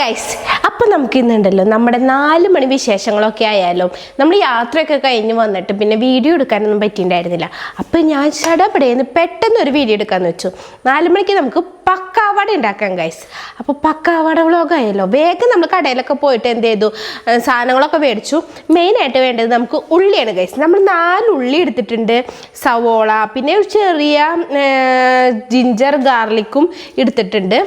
Guys അപ്പം നമുക്ക് ഇന്നുണ്ടല്ലോ നമ്മുടെ നാല് മണി വിശേഷങ്ങളൊക്കെ ആയാലും നമ്മൾ യാത്രയൊക്കെ കഴിഞ്ഞ് വന്നിട്ട് പിന്നെ വീഡിയോ എടുക്കാനൊന്നും പറ്റിയിട്ടുണ്ടായിരുന്നില്ല. അപ്പം ഞാൻ ചടപടയെന്ന് പെട്ടെന്ന് ഒരു വീഡിയോ എടുക്കാമെന്ന് വെച്ചു. നാല് മണിക്ക് നമുക്ക് പക്കാവട ഉണ്ടാക്കാം ഗൈസ് അപ്പോൾ പക്കാവട വ്ളോഗായല്ലോ വേഗം നമ്മൾ കടയിലൊക്കെ പോയിട്ട് എന്ത് ചെയ്തു? സാധനങ്ങളൊക്കെ മേടിച്ചു. മെയിനായിട്ട് വേണ്ടത് നമുക്ക് ഉള്ളിയാണ് ഗൈസ് നമ്മൾ നാല് ഉള്ളി എടുത്തിട്ടുണ്ട്. സവോള പിന്നെ ഒരു ചെറിയ ജിഞ്ചർ ഗാർലിക്കും എടുത്തിട്ടുണ്ട്.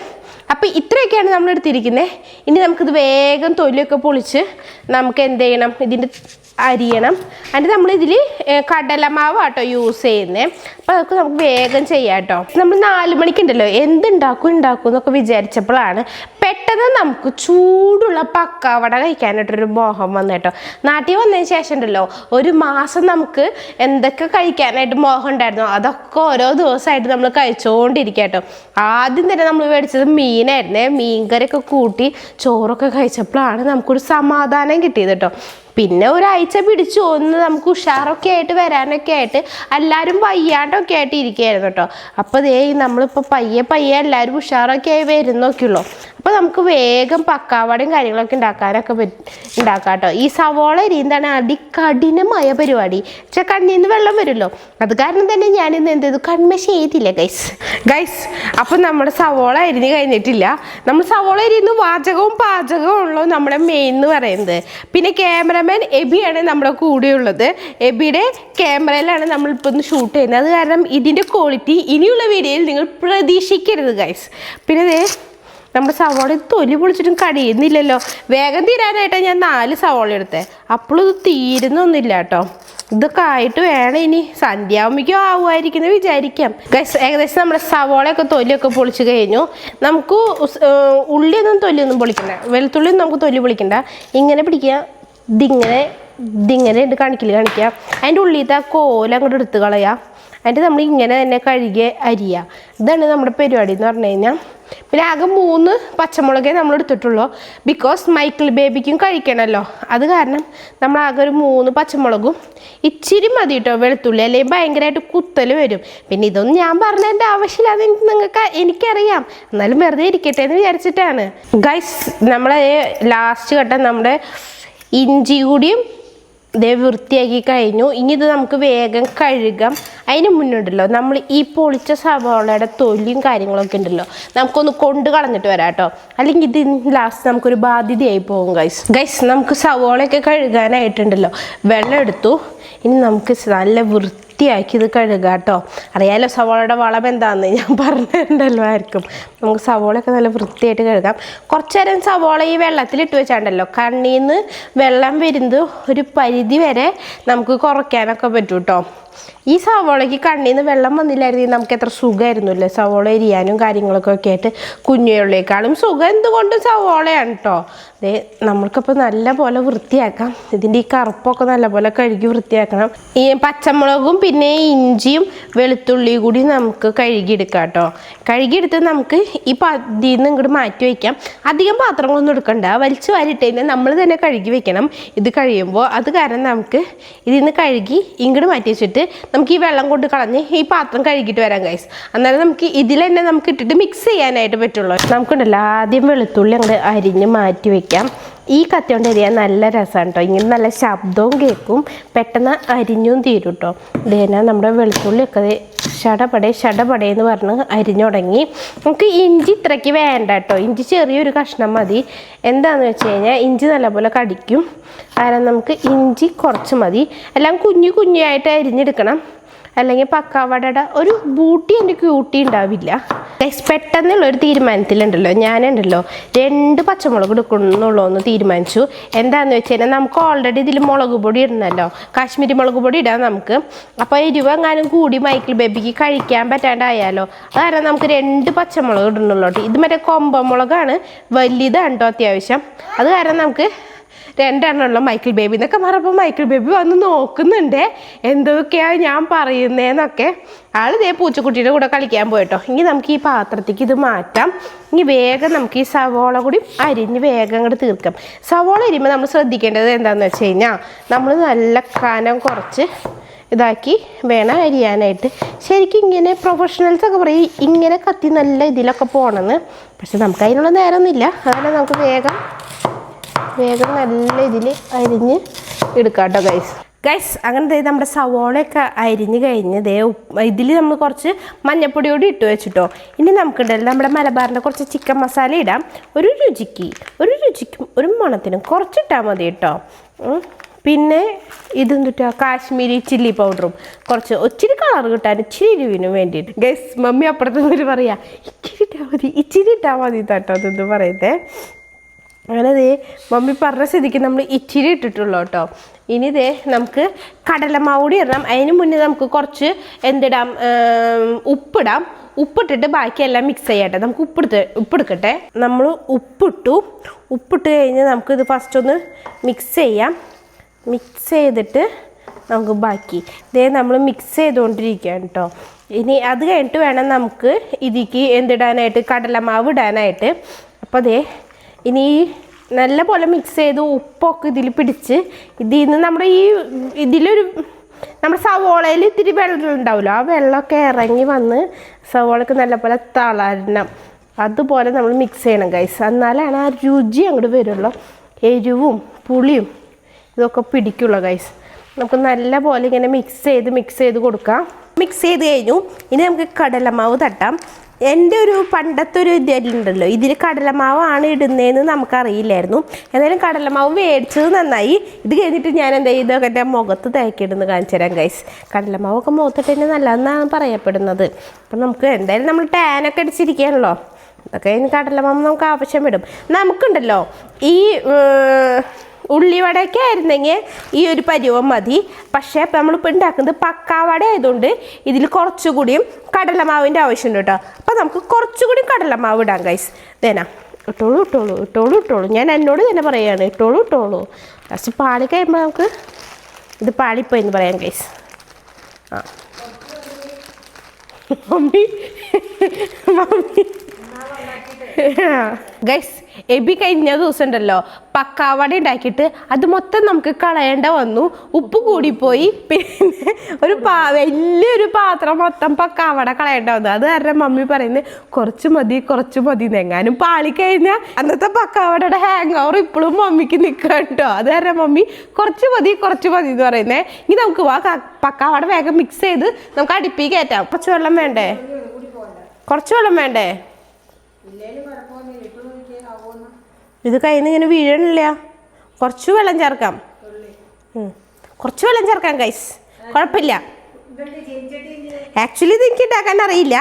അപ്പോൾ ഇത്രയൊക്കെയാണ് നമ്മൾ എടുത്തിരിക്കുന്നത് ഇനി നമുക്കിത് വേഗം തൊലിയൊക്കെ പൊളിച്ച് നമുക്ക് എന്ത് ചെയ്യണം? ഇതിന്റെ അരിയണം. എന്നിട്ട് നമ്മളിതിൽ കടലമാവ് കേട്ടോ യൂസ് ചെയ്യുന്നത് അപ്പോൾ അതൊക്കെ നമുക്ക് വേഗം ചെയ്യാം കേട്ടോ നമ്മൾ നാല് മണിക്കുണ്ടല്ലോ എന്തുണ്ടാക്കും ഉണ്ടാക്കും എന്നൊക്കെ വിചാരിച്ചപ്പോഴാണ് പെട്ടെന്ന് നമുക്ക് ചൂടുള്ള പക്കാവട കഴിക്കാനായിട്ടൊരു മോഹം വന്നു കേട്ടോ. നാട്ടിൽ വന്നതിന് ശേഷം ഉണ്ടല്ലോ ഒരു മാസം നമുക്ക് എന്തൊക്കെ കഴിക്കാനായിട്ട് മോഹം ഉണ്ടായിരുന്നു അതൊക്കെ ഓരോ ദിവസമായിട്ട് നമ്മൾ കഴിച്ചുകൊണ്ടിരിക്കുക കേട്ടോ. ആദ്യം തന്നെ നമ്മൾ മേടിച്ചത് മീനായിരുന്നേ. മീൻകറിയൊക്കെ കൂട്ടി ചോറൊക്കെ കഴിച്ചപ്പോഴാണ് നമുക്കൊരു സമാധാനം കിട്ടിയത് കേട്ടോ. പിന്നെ ഒരാഴ്ച പിടിച്ചു ഒന്ന് നമുക്ക് ഉഷാറൊക്കെ ആയിട്ട് വരാനൊക്കെ ആയിട്ട് എല്ലാവരും വയ്യാണ്ടൊക്കെ ആയിട്ട് ഇരിക്കുകയായിരുന്നു കേട്ടോ. അപ്പോൾ ദേ നമ്മളിപ്പോൾ പയ്യെ പയ്യെ എല്ലാവരും ഉഷാറൊക്കെ ആയി വരുന്നൊക്കെയുള്ളൂ. അപ്പോൾ നമുക്ക് വേഗം പക്കാവടയും കാര്യങ്ങളൊക്കെ ഉണ്ടാക്കാനൊക്കെ പറ്റും ഉണ്ടാക്കാം കേട്ടോ ഈ സവോള അരിയുന്നതാണ് അതികഠിനമായ പരിപാടി. പക്ഷെ കണ്ണിൽ നിന്ന് വെള്ളം വരുമല്ലോ അത് കാരണം തന്നെ ഞാൻ ഇന്ന് എന്ത് ചെയ്തു? കൺമശ ചെയ്തില്ല ഗൈസ് ഗൈസ് അപ്പം നമ്മുടെ സവോള അരിഞ്ഞ് കഴിഞ്ഞിട്ടില്ല. നമ്മൾ സവോള അരിയുന്ന വാചകവും പാചകവും ഉള്ളൂ നമ്മുടെ മെയിൻ എന്ന് പറയുന്നത്. പിന്നെ ക്യാമറമാൻ എബിയാണ് നമ്മുടെ കൂടെയുള്ളത്. എബിയുടെ ക്യാമറയിലാണ് നമ്മളിപ്പോൾ ഒന്ന് ഷൂട്ട് ചെയ്യുന്നത്. അത് കാരണം ഇതിന്റെ ക്വാളിറ്റി ഇനിയുള്ള വീഡിയോയിൽ നിങ്ങൾ പ്രതീക്ഷിക്കരുത് ഗൈസ് പിന്നെ നമ്മുടെ സവോള തൊലി പൊളിച്ചിട്ടും കഴിയുന്നില്ലല്ലോ വേഗം തീരാനായിട്ടാണ് ഞാൻ നാല് സവോള എടുത്തത് അപ്പോഴും ഇത് തീരുന്നൊന്നുമില്ല കേട്ടോ. ഇതൊക്കെ ആയിട്ട് വേണം ഇനി. സന്ധ്യാവുമ്പോഴേക്കും ആവുമായിരിക്കുന്നത് വിചാരിക്കാം. ഏകദേശം നമ്മുടെ സവോളയൊക്കെ തൊലിയൊക്കെ പൊളിച്ചു കഴിഞ്ഞു. നമുക്ക് ഉള്ളിയൊന്നും തൊലിയൊന്നും പൊളിക്കണ്ട. വെളുത്തുള്ളിയൊന്നും നമുക്ക് തൊലി പൊളിക്കണ്ട. ഇങ്ങനെ പിടിക്കുക. ഇതിങ്ങനെ ഇതിങ്ങനെ ഉണ്ട് കാണിക്കൽ കാണിക്കുക. അതിന്റെ ഉള്ളിലത്തെ ആ കോല അങ്ങോട്ട് എടുത്ത് കളയാം അതിന്റെ നമ്മൾ ഇങ്ങനെ തന്നെ കഴുകി അരിയുക. ഇതാണ് നമ്മുടെ പരിപാടി എന്ന് പറഞ്ഞു കഴിഞ്ഞാൽ. പിന്നെ ആകെ മൂന്ന് പച്ചമുളകേ നമ്മൾ എടുത്തിട്ടുള്ളൂ. ബിക്കോസ് മൈക്കിൾ ബേബിക്കും കഴിക്കണമല്ലോ അത് കാരണം നമ്മൾ ആകെ ഒരു മൂന്ന് പച്ചമുളകും ഇച്ചിരി മതി കേട്ടോ വെളുത്തുള്ളി. അല്ലെങ്കിൽ ഭയങ്കരമായിട്ട് കുത്തൽ വരും. പിന്നെ ഇതൊന്നും ഞാൻ പറഞ്ഞതിന്റെ ആവശ്യമില്ല. നിങ്ങൾക്ക് എനിക്കറിയാം. എന്നാലും വെറുതെ ഇരിക്കട്ടെ എന്ന് വിചാരിച്ചിട്ടാണ്. ഗൈസ് നമ്മളെ ലാസ്റ്റ് ഘട്ടം നമ്മുടെ ഇഞ്ചി കൂടിയും ഇതേ വൃത്തിയാക്കി കഴിഞ്ഞു. ഇനി ഇത് നമുക്ക് വേഗം കഴുകാം. അതിന് മുന്നുണ്ടല്ലോ നമ്മൾ ഈ പൊളിച്ച സവാളയുടെ തൊലിയും കാര്യങ്ങളൊക്കെ ഉണ്ടല്ലോ നമുക്കൊന്ന് കൊണ്ടു കളഞ്ഞിട്ട് വരാം കേട്ടോ. അല്ലെങ്കിൽ ഇത് ലാസ്റ്റ് നമുക്കൊരു ബാധ്യതയായി പോകും ഗൈസ് ഗൈസ് നമുക്ക് സവാളയൊക്കെ കഴുകാനായിട്ടുണ്ടല്ലോ. വെള്ളം എടുത്തു. ഇനി നമുക്ക് നല്ല വൃത്തിയാക്കി ഇത് കഴുകാം കേട്ടോ. അറിയാലോ സവാളയുടെ വളം എന്താണെന്ന് ഞാൻ പറഞ്ഞിട്ടുണ്ടല്ലോ ആർക്കും. നമുക്ക് സവാളയൊക്കെ നല്ല വൃത്തിയായിട്ട് കഴുകാം. കുറച്ച് നേരം സവാള ഈ വെള്ളത്തിലിട്ട് വെച്ചാണ്ടല്ലോ. കണ്ണിൽ നിന്ന് വെള്ളം വരുന്നത് ഒരു പരിധി വരെ നമുക്ക് കുറയ്ക്കാനൊക്കെ പറ്റും കേട്ടോ. ഈ സവോളയ്ക്ക് കണ്ണിൽ നിന്ന് വെള്ളം വന്നില്ലായിരുന്നെങ്കിൽ നമുക്ക് എത്ര സുഖമായിരുന്നു അല്ലേ സവോള എരിയാനും കാര്യങ്ങളൊക്കെ ഒക്കെ ആയിട്ട് കുഞ്ഞുള്ളിയേക്കാളും സുഖം എന്തുകൊണ്ടും സവോളയാണ് കേട്ടോ അതേ നമ്മൾക്കിപ്പോൾ നല്ല പോലെ വൃത്തിയാക്കാം. ഇതിന്റെ ഈ കറുപ്പൊക്കെ നല്ല പോലെ കഴുകി വൃത്തിയാക്കണം. ഈ പച്ചമുളകും പിന്നെ ഇഞ്ചിയും വെളുത്തുള്ളിയും കൂടി നമുക്ക് കഴുകിയെടുക്കാം കേട്ടോ കഴുകിയെടുത്ത് നമുക്ക് ഈ പതിയിൽ നിന്ന് ഇങ്ങോട്ട് മാറ്റി വയ്ക്കാം. അധികം പാത്രങ്ങളൊന്നും എടുക്കണ്ട. വലിച്ചു വാരിട്ട് കഴിഞ്ഞാൽ നമ്മൾ തന്നെ കഴുകി വെക്കണം. ഇത് കഴിയുമ്പോൾ അത് കാരണം നമുക്ക് ഇതിൽ നിന്ന് കഴുകി ഇങ്ങോട്ട് മാറ്റി വെച്ചിട്ട് നമുക്ക് ഈ വെള്ളം കൊണ്ട് കളഞ്ഞ് ഈ പാത്രം കഴുകിയിട്ട് വരാം ഗൈസ് അന്നേരം നമുക്ക് ഇതിൽ തന്നെ നമുക്ക് ഇട്ടിട്ട് മിക്സ് ചെയ്യാനായിട്ട് പറ്റുള്ളൂ. നമുക്കുണ്ടല്ലോ ആദ്യം വെളുത്തുള്ളി അങ്ങോട്ട് അരിഞ്ഞ് മാറ്റി വെക്കാം. ഈ കത്തി കൊണ്ട് അരിയാൻ നല്ല രസമാണ് കേട്ടോ ഇങ്ങനെ നല്ല ശബ്ദവും കേൾക്കും. പെട്ടെന്ന് അരിഞ്ഞും തീരും കേട്ടോ ഇതേനാ നമ്മുടെ വെളുത്തുള്ളിയൊക്കെ ഷടപടേ ഷടപടേ എന്ന് പറഞ്ഞ് അരിഞ്ഞു തുടങ്ങി നമുക്ക് ഇഞ്ചി ഇത്രയ്ക്ക് വേണ്ട കേട്ടോ. ഇഞ്ചി ചെറിയൊരു കഷ്ണം മതി. എന്താണെന്ന് വെച്ച് കഴിഞ്ഞാൽ ഇഞ്ചി നല്ലപോലെ കടിക്കും. കാരണം നമുക്ക് ഇഞ്ചി കുറച്ച് മതി. എല്ലാം കുഞ്ഞു കുഞ്ഞായിട്ട് അരിഞ്ഞെടുക്കണം. അല്ലെങ്കിൽ പക്കാവടയുടെ ഒരു ബൂട്ടി എന്റെ ക്യൂട്ടി ഉണ്ടാവില്ല. പെട്ടെന്നുള്ള ഒരു തീരുമാനത്തിലുണ്ടല്ലോ ഞാനുണ്ടല്ലോ. രണ്ട് പച്ചമുളക് എടുക്കണമെന്നുള്ളൂ എന്ന് തീരുമാനിച്ചു. എന്താണെന്ന് വെച്ച് കഴിഞ്ഞാൽ നമുക്ക് ഓൾറെഡി ഇതിൽ മുളക് പൊടി ഇടണമല്ലോ കാശ്മീരി മുളക് പൊടി ഇടാം നമുക്ക്. അപ്പോൾ എരിവ് എങ്ങാനും കൂടി മൈക്കിൾ ബേബിക്ക് കഴിക്കാൻ പറ്റാണ്ടായാലോ. അത് കാരണം നമുക്ക് രണ്ട് പച്ചമുളക് ഇടണുള്ളൂ ഇത് മറ്റേ കൊമ്പ മുളകാണ്. വലിയതാണ് കേട്ടോ അത്യാവശ്യം. അത് കാരണം നമുക്ക് രണ്ടെണ്ണമുള്ള മൈക്കിൾ ബേബി എന്നൊക്കെ പറഞ്ഞപ്പോൾ മൈക്കിൾ ബേബി വന്ന് നോക്കുന്നുണ്ട്. എന്തൊക്കെയാണ് ഞാൻ പറയുന്നതെന്നൊക്കെ ആൾ ഇതേ പൂച്ചക്കുട്ടിയുടെ കൂടെ കളിക്കാൻ പോയിട്ടോ. ഇനി നമുക്ക് ഈ പാത്രത്തേക്ക് ഇത് മാറ്റാം. ഇനി വേഗം നമുക്ക് ഈ സവോള കൂടി അരിഞ്ഞ് വേഗം അങ്ങോട്ട് തീർക്കാം. സവോള അരിയുമ്പോൾ നമ്മൾ ശ്രദ്ധിക്കേണ്ടത് എന്താണെന്ന് വെച്ച് കഴിഞ്ഞാൽ നമ്മൾ നല്ല കനം കുറച്ച് ഇതാക്കി വേണം അരിയാനായിട്ട്. ശരിക്കും ഇങ്ങനെ പ്രൊഫഷണൽസ് ഒക്കെ പറയും ഇങ്ങനെ കത്തി നല്ല ഇതിലൊക്കെ പോകണമെന്ന് പക്ഷെ നമുക്ക് അതിനുള്ള നേരമൊന്നുമില്ല അതുകൊണ്ട് നമുക്ക് വേഗം വേഗം നല്ല ഇതിൽ അരിഞ്ഞ് എടുക്കാം കേട്ടോ ഗൈസ് ഗൈസ് അങ്ങനെ നമ്മുടെ സവോളയൊക്കെ അരിഞ്ഞ് കഴിഞ്ഞ് ദേ ഇതിൽ നമ്മൾ കുറച്ച് മഞ്ഞപ്പൊടി കൂടി ഇട്ട് വെച്ചിട്ടോ. ഇനി നമുക്കുണ്ടല്ലോ നമ്മുടെ മലബാറിന്റെ കുറച്ച് ചിക്കൻ മസാല ഇടാം. ഒരു രുചിക്ക് ഒരു രുചിക്കും ഒരു മണത്തിനും കുറച്ചിട്ടാൽ മതി കേട്ടോ. പിന്നെ ഇതെന്തുട്ടാ? കാശ്മീരി ചില്ലി പൗഡറും. കുറച്ച് ഒത്തിരി കളർ കിട്ടാൻ ഇച്ചിരി എരിവിനും വേണ്ടിയിട്ട്. ഗൈസ് മമ്മി അപ്പുറത്ത് നിന്ന് പറയാ ഇച്ചിരി ഇട്ടാൽ മതി ഇച്ചിരി ഇട്ടാൽ മതി കേട്ടോ അതെന്ന് പറയുന്നത് അങ്ങനെ ദേ മമ്മി പറഞ്ഞ സ്ഥിതിക്ക് നമ്മൾ ഇച്ചിരി ഇട്ടിട്ടുള്ളൂ കേട്ടോ. ഇനി ദേ നമുക്ക് കടലമാവൂടി ഇടണം. അതിന് മുന്നേ നമുക്ക് കുറച്ച് എന്തിടാം ഉപ്പിടാം. ഉപ്പിട്ടിട്ട് ബാക്കിയെല്ലാം മിക്സ് ചെയ്യട്ടെ. നമുക്ക് ഉപ്പെടുത്ത് ഉപ്പെടുക്കട്ടെ. നമ്മൾ ഉപ്പിട്ടു. ഉപ്പിട്ട് കഴിഞ്ഞ് നമുക്കിത് ഫസ്റ്റ് ഒന്ന് മിക്സ് ചെയ്യാം. മിക്സ് ചെയ്തിട്ട് നമുക്ക് ബാക്കി. ഇതേ നമ്മൾ മിക്സ് ചെയ്തുകൊണ്ടിരിക്കുകയാണ് കേട്ടോ. ഇനി അത് കഴിഞ്ഞിട്ട് വേണം നമുക്ക് ഇതിക്ക് എന്തിടാനായിട്ട് കടലമാവ് ഇടാനായിട്ട്. അപ്പോൾ അതേ ഇനി ഈ നല്ല പോലെ മിക്സ് ചെയ്ത് ഉപ്പൊക്കെ ഇതിൽ പിടിച്ച് ഇതിൽ നിന്ന് നമ്മുടെ ഈ ഇതിലൊരു നമ്മുടെ സവോളയിൽ ഇത്തിരി വെള്ളം ഉണ്ടാവുമല്ലോ ആ വെള്ളമൊക്കെ ഇറങ്ങി വന്ന് സവോളക്ക് നല്ലപോലെ തളരണം. അതുപോലെ നമ്മൾ മിക്സ് ചെയ്യണം ഗൈസ് എന്നാലാണ് ആ രുചി അങ്ങോട്ട് വരുള്ളൂ. എരിവും പുളിയും ഇതൊക്കെ പിടിക്കുള്ളൂ ഗൈസ് നമുക്ക് നല്ല പോലെ ഇങ്ങനെ മിക്സ് ചെയ്ത് മിക്സ് ചെയ്ത് കൊടുക്കാം. മിക്സ് ചെയ്ത് കഴിഞ്ഞു. ഇനി നമുക്ക് കടലമാവ് തട്ടാം. എന്റെ ഒരു പണ്ടത്തെ ഒരു ഇതിലുണ്ടല്ലോ ഇതിൽ കടലമാവാണ് ഇടുന്നതെന്ന് നമുക്കറിയില്ലായിരുന്നു. എന്തായാലും കടലമാവ് മേടിച്ചത് നന്നായി. ഇത് കഴിഞ്ഞിട്ട് ഞാൻ എന്താ ഇതൊക്കെ എന്റെ മുഖത്ത് തേക്കിടുന്ന് കാണിച്ചു തരാം ഗൈസ് കടലമാവൊക്കെ മുഖത്തിട്ട് തന്നെ നല്ലതെന്നാണ് പറയപ്പെടുന്നത്. അപ്പം നമുക്ക് എന്തായാലും നമ്മൾ ടാനൊക്കെ അടിച്ചിരിക്കുകയാണല്ലോ. അതൊക്കെ ഇനി കടലമാവ് നമുക്ക് ആവശ്യം വരും. നമുക്കുണ്ടല്ലോ ഈ ഉള്ളിവടയൊക്കെ ആയിരുന്നെങ്കിൽ ഈ ഒരു പരുവം മതി. പക്ഷേ ഇപ്പം നമ്മളിപ്പോൾ ഉണ്ടാക്കുന്നത് പക്കാവട ആയതുകൊണ്ട് ഇതിൽ കുറച്ചുകൂടിയും കടലമാവിന്റെ ആവശ്യമുണ്ട് കേട്ടോ. അപ്പോൾ നമുക്ക് കുറച്ചുകൂടി കടലമാവ് ഇടാം ഗൈസ് വേണം ഇട്ടോളൂ ഇട്ടോളൂ ഇട്ടോളൂ ഇട്ടോളൂ. ഞാൻ എന്നോട് തന്നെ പറയുകയാണ് ഇട്ടോളൂ ഇട്ടോളൂ. ലാസ്റ്റ് പാളി കഴിയുമ്പോൾ നമുക്ക് ഇത് പാളിപ്പോയി എന്ന് പറയാം ഗൈസ് ആ. Mummy mummy. ഗൈസ് എബി കഴിഞ്ഞ ദിവസം ഉണ്ടല്ലോ പക്കാവട ഉണ്ടാക്കിയിട്ട് അത് മൊത്തം നമുക്ക് കളയേണ്ട വന്നു. ഉപ്പ് കൂടിപ്പോയി. പിന്നെ ഒരു പാ വലിയൊരു പാത്രം മൊത്തം പക്കാവട കളയേണ്ട വന്നു. അത് കാരണം മമ്മി പറയുന്നത് കുറച്ച് മതി കുറച്ച് മതി എങ്ങാനും പാളിക്കഴിഞ്ഞാൽ അന്നത്തെ പക്കാവടയുടെ ഹാങ് ഓവർ ഇപ്പോഴും മമ്മിക്ക് നിൽക്കുക അത് കാരണം മമ്മി കുറച്ച് മതി കുറച്ച് മതി എന്ന് പറയുന്നത് ഇനി നമുക്ക് പക്കാവട വേഗം മിക്സ് ചെയ്ത് നമുക്ക് അടുപ്പിൽ കയറ്റാം. കുറച്ച് വെള്ളം വേണ്ടേ? കുറച്ച് വെള്ളം വേണ്ടേ? ഇത് കയ്യിൽ നിന്ന് ഇങ്ങനെ വീഴണില്ല. കുറച്ച് വെള്ളം ചേർക്കാം. കുറച്ച് വെള്ളം ചേർക്കാം കൈസ് കുഴപ്പമില്ല. ആക്ച്വലി ഇത് എനിക്ക് ഉണ്ടാക്കാൻ അറിയില്ല.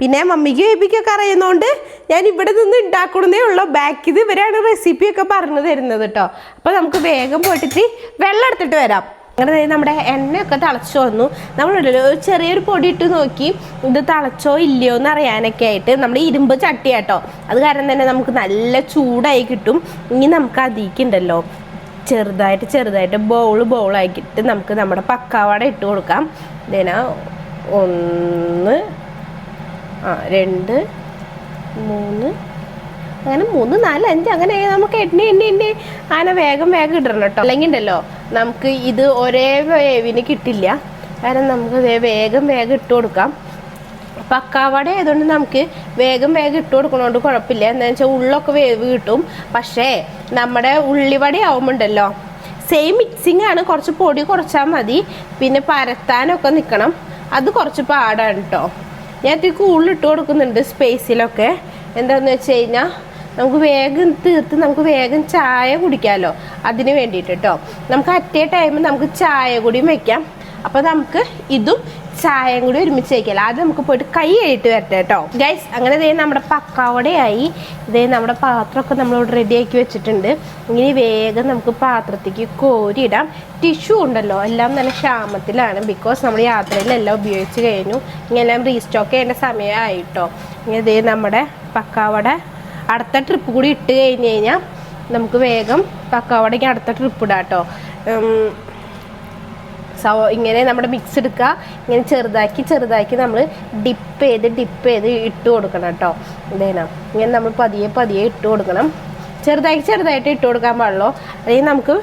പിന്നെ മമ്മിക്കും ബേബിക്കൊക്കെ അറിയുന്നതുകൊണ്ട് ഞാൻ ഇവിടെ നിന്ന് ഉണ്ടാക്കണമെന്നേ ഉള്ളൂ. ബാക്കിൽ ഇത് ഇവരാണ് റെസിപ്പിയൊക്കെ പറഞ്ഞു തരുന്നത് കേട്ടോ അപ്പോൾ നമുക്ക് വേഗം പോയിട്ട് വെള്ളം എടുത്തിട്ട് വരാം. അങ്ങനെ നമ്മുടെ എണ്ണയൊക്കെ തിളച്ചു വന്നു. നമ്മളുണ്ടല്ലോ ചെറിയൊരു പൊടി ഇട്ട് നോക്കി ഇത് തിളച്ചോ ഇല്ലയോ എന്ന് അറിയാനൊക്കെ ആയിട്ട് നമ്മുടെ ഇരുമ്പ് ചട്ടി കേട്ടോ അത് കാരണം തന്നെ നമുക്ക് നല്ല ചൂടായി കിട്ടും. ഇനി നമുക്ക് അതിക്കുണ്ടല്ലോ ചെറുതായിട്ട് ചെറുതായിട്ട് ബൗൾ ബൗളാക്കിയിട്ട് നമുക്ക് നമ്മുടെ പക്കാവട ഇട്ട് കൊടുക്കാം. ഇതിന ഒന്ന് ആ രണ്ട് മൂന്ന് അങ്ങനെ മൂന്ന് നാല് അഞ്ച് അങ്ങനെ നമുക്ക് എണ്ണി എണ്ണി എണ്ണി ആന വേഗം വേഗം ഇടണം കേട്ടോ. അല്ലെങ്കിൽ ഉണ്ടല്ലോ നമുക്ക് ഇത് ഒരേ വേവിന് കിട്ടില്ല. കാരണം നമുക്ക് വേഗം വേഗം ഇട്ട് കൊടുക്കാം. പക്കാവട ആയതുകൊണ്ട് നമുക്ക് വേഗം വേഗം ഇട്ട് കൊടുക്കണോണ്ട് കുഴപ്പമില്ല. എന്താണെന്ന് വെച്ചാൽ ഉള്ളൊക്കെ വേവ് കിട്ടും. പക്ഷേ നമ്മുടെ ഉള്ളിവട ആവുമ്പോണ്ടല്ലോ സെയിം മിക്സിങ് ആണ്. കുറച്ച് പൊടി കുറച്ചാൽ മതി. പിന്നെ പരത്താനൊക്കെ നിൽക്കണം അത് കുറച്ച് പാടാണ് കേട്ടോ. ഞാൻ ഇത് ഇട്ട് കൊടുക്കുന്നുണ്ട് സ്പേസിലൊക്കെ എന്താണെന്ന് വെച്ച് കഴിഞ്ഞാൽ നമുക്ക് വേഗം തീർത്ത് നമുക്ക് വേഗം ചായ കുടിക്കാമല്ലോ അതിന് വേണ്ടിയിട്ട് കേട്ടോ നമുക്ക് അറ്റേ ടൈം നമുക്ക് ചായ കൂടിയും വെക്കാം. അപ്പോൾ നമുക്ക് ഇതും ചായയും കൂടി ഒരുമിച്ച് വയ്ക്കാം ആദ്യം നമുക്ക് പോയിട്ട് കൈ കഴിട്ട് വരട്ടെ കേട്ടോ ഗൈസ് അങ്ങനെ ഇതേ നമ്മുടെ പക്കാവടയായി. ഇതേ നമ്മുടെ പാത്രമൊക്കെ നമ്മളിവിടെ റെഡിയാക്കി വെച്ചിട്ടുണ്ട്. ഇങ്ങനെ വേഗം നമുക്ക് പാത്രത്തേക്ക് കോരിയിടാം. ടിഷ്യു ഉണ്ടല്ലോ എല്ലാം നല്ല ക്ഷാമത്തിലാണ്. ബിക്കോസ് നമ്മൾ യാത്രയിലെല്ലാം ഉപയോഗിച്ച് കഴിഞ്ഞു. ഇങ്ങനെല്ലാം റീസ്റ്റോക്ക് ചെയ്യേണ്ട സമയമായിട്ടോ ഇങ്ങനെ ഇതേ നമ്മുടെ പക്കാവട അടുത്ത ട്രിപ്പ് കൂടി ഇട്ട് കഴിഞ്ഞ് കഴിഞ്ഞാൽ നമുക്ക് വേഗം പക്കാവടയ്ക്ക് അടുത്ത ട്രിപ്പ് ഇടാം കേട്ടോ സോ ഇങ്ങനെ നമ്മുടെ മിക്സ് എടുക്കുക. ഇങ്ങനെ ചെറുതാക്കി ചെറുതാക്കി നമ്മൾ ഡിപ്പ് ചെയ്ത് ഡിപ്പ് ചെയ്ത് ഇട്ട് കൊടുക്കണം കേട്ടോ ഇതേനാ. ഇങ്ങനെ നമ്മൾ പതിയെ പതിയെ ഇട്ട് കൊടുക്കണം. ചെറുതാക്കി ചെറുതായിട്ട് ഇട്ട് കൊടുക്കാൻ പാടുള്ളൂ. അല്ലെങ്കിൽ നമുക്ക്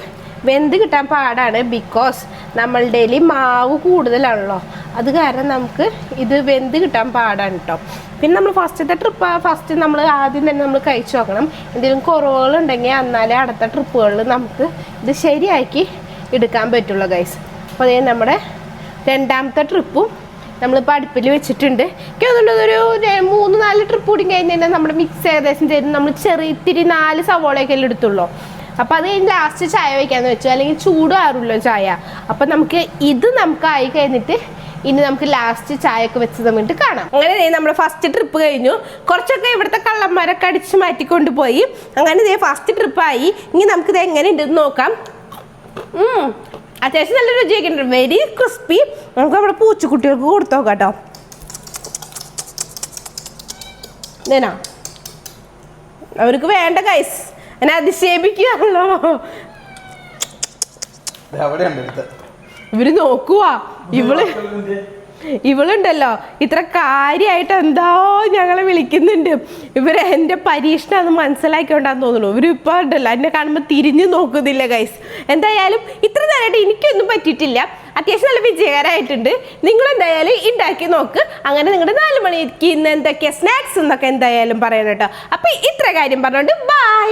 വെന്ത് കിട്ടാൻ പാടാണ് ബിക്കോസ് നമ്മളുടെ ഡെയിലി മാവ് കൂടുതലാണല്ലോ. അത് കാരണം നമുക്ക് ഇത് വെന്ത് കിട്ടാൻ പാടാണ് കേട്ടോ പിന്നെ നമ്മൾ ഫസ്റ്റത്തെ ട്രിപ്പ് ഫസ്റ്റ് നമ്മൾ ആദ്യം തന്നെ നമ്മൾ കഴിച്ചു നോക്കണം. എന്തെങ്കിലും കുറവുകളുണ്ടെങ്കിൽ എന്നാലേ അടുത്ത ട്രിപ്പുകളിൽ നമുക്ക് ഇത് ശരിയാക്കി എടുക്കാൻ പറ്റുള്ളൂ ഗൈസ് അപ്പോൾ അതേ നമ്മുടെ രണ്ടാമത്തെ ട്രിപ്പും നമ്മളിപ്പോൾ അടുപ്പിൽ വെച്ചിട്ടുണ്ട്. എനിക്ക് ഒരു മൂന്ന് നാല് ട്രിപ്പ് കൂടി കഴിഞ്ഞ് കഴിഞ്ഞാൽ നമ്മുടെ മിക്സ് ഏകദേശം ചെയ്ത് നമ്മൾ ചെറിയ ഇത്തിരി നാല് സവോളയൊക്കെ എടുത്തുള്ളൂ. അപ്പോൾ അത് കഴിഞ്ഞ് ലാസ്റ്റ് ചായ വയ്ക്കാന്ന് വെച്ചു. അല്ലെങ്കിൽ ചൂടാറുമല്ലോ ചായ. അപ്പോൾ നമുക്ക് ഇത് നമുക്ക് ആയി കഴിഞ്ഞിട്ട് ഇനി നമുക്ക് ലാസ്റ്റ് ചായ ഒക്കെ വെച്ച് നമുക്ക് കാണാം. അങ്ങനെ നമ്മുടെ ഫസ്റ്റ് ട്രിപ്പ് കഴിഞ്ഞു. കുറച്ചൊക്കെ ഇവിടുത്തെ കള്ളന്മാരൊക്കെ അടിച്ച് മാറ്റിക്കൊണ്ട് പോയി അങ്ങനെ ഇതേ ഫസ്റ്റ് ട്രിപ്പായി ഇനി നമുക്ക് നമുക്കിത് എങ്ങനെ ഉണ്ടെന്ന് നോക്കാം. അത്യാവശ്യം നല്ല രുചിയൊക്കെ ഉണ്ട്. വെരി ക്രിസ്പി നമുക്ക് നമ്മുടെ പൂച്ചക്കുട്ടികൾക്ക് കൊടുത്തു നോക്കാം കേട്ടോ. അവർക്ക് വേണ്ട കൈസ് എന്നെ അതിശയിപ്പിക്കുകയാണല്ലോ. ഇവർ നോക്കുവാ. ഇവൾ ഇവളുണ്ടല്ലോ. ഇത്ര കാര്യമായിട്ട് എന്താ ഞങ്ങളെ വിളിക്കുന്നുണ്ട്. ഇവർ എന്റെ പരീക്ഷണം അത് മനസ്സിലാക്കിയോണ്ടാന്ന് തോന്നുന്നു. ഇവർ ഇപ്പൊ ഉണ്ടല്ലോ. എന്നെ കാണുമ്പോൾ തിരിഞ്ഞു നോക്കുന്നില്ല ഗൈസ് എന്തായാലും ഇത്ര നേരമായിട്ട് എനിക്കൊന്നും പറ്റിയിട്ടില്ല. അത്യാവശ്യം നല്ല വിജയകരമായിട്ടുണ്ട് നിങ്ങൾ എന്തായാലും ഉണ്ടാക്കി നോക്ക്. അങ്ങനെ നിങ്ങളുടെ നാല് മണിക്ക് ഇന്ന് എന്തൊക്കെയാ സ്നാക്സ് എന്നൊക്കെ എന്തായാലും പറയണം കേട്ടോ. അപ്പൊ ഇത്ര കാര്യം പറഞ്ഞോണ്ട് ബൈ